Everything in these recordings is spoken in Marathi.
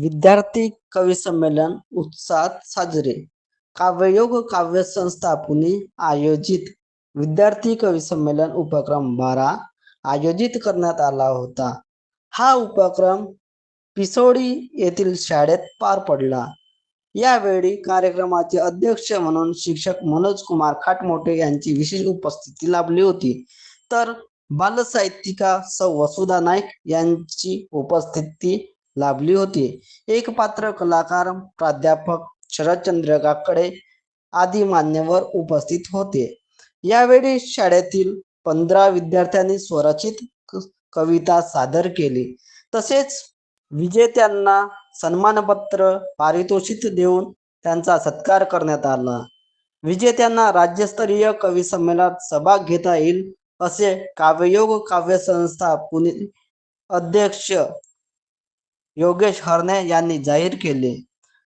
विद्यार्थी कवी संमेलन उत्साहात साजरे. काव्ययोग काव्य संस्था पुणे आयोजित विद्यार्थी कवी संमेलन उपक्रम बारा आयोजित करण्यात आला होता. हा उपक्रम पिसोडी येथील शाळेत पार पडला. यावेळी कार्यक्रमाचे अध्यक्ष म्हणून शिक्षक मनोज कुमार खाटमोटे यांची विशेष उपस्थिती लाभली होती. तर बालसाहित्यिका सौ वसुधा नाईक यांची उपस्थिती लाभली होती. एक पात्र कलाकार प्राध्यापक शरदचंद्र काकडे आदी मान्यवर उपस्थित होते. यावेळी शाळेतील पंधरा विद्यार्थ्यांनी स्वरचित क- कविता सादर केली. तसेच विजेत्यांना सन्मानपत्र पारितोषिक देऊन त्यांचा सत्कार करण्यात आला. विजेत्यांना राज्यस्तरीय कवी संमेलनात सहभाग घेता येईल असे काव्ययोग काव्य संस्था पुणे अध्यक्ष योगेश हरणे यांनी जाहीर केले.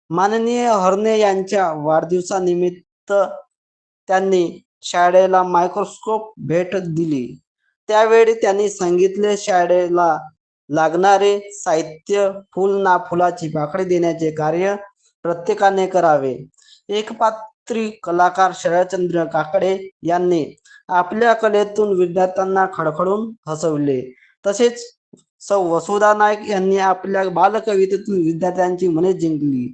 माननीय हरणे यांच्या वाढदिवसानिमित्त त्यांनी शाळेला मायक्रोस्कोप भेट दिली. त्यावेळी त्यांनी सांगितले शाळेला लागणारे साहित्य फुल ना फुलाची पाकळी देण्याचे कार्य प्रत्येकाने करावे. एकपात्री कलाकार शरदचंद्र काकडे यांनी आपल्या कलेतून विद्यार्थ्यांना खडखडून हसवले. तसेच सौ वसुधा नाईक यांनी आपल्या बालकवितेतून विद्यार्थ्यांची मने जिंकली.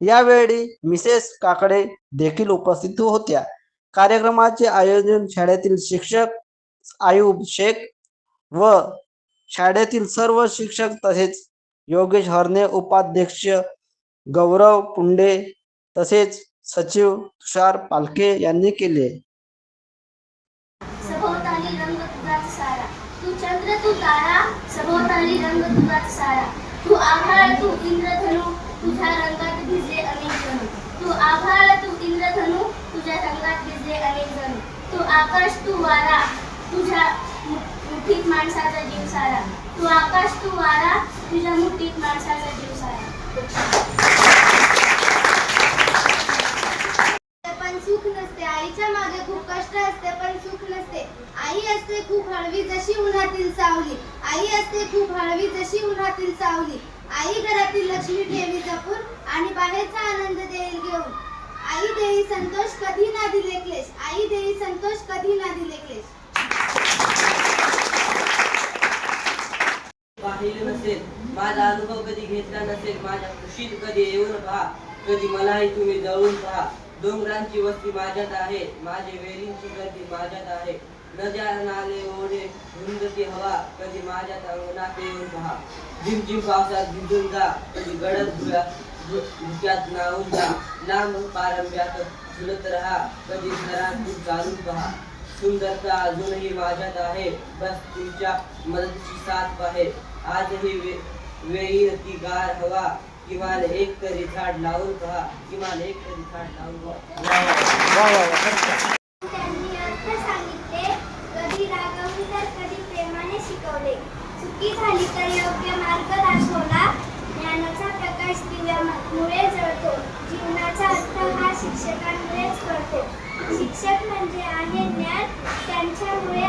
यावेळी मिसेस काकडे देखील उपस्थित होत्या. कार्यक्रमाचे आयोजन शाळेतील शिक्षक आयुब शेख व शाळेतील सर्व शिक्षक तसेच योगेश हरणे उपाध्यक्ष गौरव पुंडे तसेच सचिव तुषार पालके यांनी केले. तू चंद्र तू तारा सभोवताली रंग तुझा सारा तू आभाळ तू इंद्रधनु तुझ्या रंगात भिजले अनेक जणू. तू आभाळ तू इंद्रधनु तुझ्या रंगात भिजले अनेक जणू. तू आकाश तू वारा तुझ्या मुठीत माणसाचा जीव सारा तू आकाश तू वारा तुझ्या मुठीत माणसाचा जीव सारा पण सुख नसते आईच्या मागे खूप कष्ट असते पण सुख नसते आई असते खूप हळवी जशी उन्हातील सावली. आई असते खूप हळवी जशी उन्हातील सावली. आई घरातील लक्ष्मी ठेवी जपून आणि बाहेरचा आनंद देईल घेऊन. आई देई संतोष कधी ना दिले क्लेश. आई देई संतोष कधी ना दिले क्लेश. पाहिलं नसेल माझा अनुभव कधी घेतला नसेल माझ्या खुशीत कधी येऊन पहा. कधी मलाही तुम्ही जवळून पहा. डोंगरांची वस्ती माझ्यात आहे. माझे वेलींची गर्दी माझ्यात आहे. नद्या नाले ओढे रुंदती हवा कधी माझ्यात अंगणात येऊन पहा झिमझिम पावसात भिजून जा कधी गडद धुळ्या धु- धुक्यात नाहून जा लांब पारंब्यात झुलत राहा कधी घरात घालून पहा सुंदरता अजूनही माझ्यात आहे बस तुमच्या मदतीची साथ आहे आजही वे वेळी ती गार हवा किमान एक तरी झाड लावून पहा किमान एक तरी झाड लावून पहा त्यांनी अर्थ सांगितले कधी रागवली तर कधी प्रेमाने शिकवले चुकी झाली तर योग्य मार्ग दाखवला. ज्ञानाचा प्रकाश दिव्यामुळे जळतो. जीवनाचा अर्थ हा शिक्षकांमुळेच कळतो. शिक्षक म्हणजे आहे ज्ञान. त्यांच्यामुळे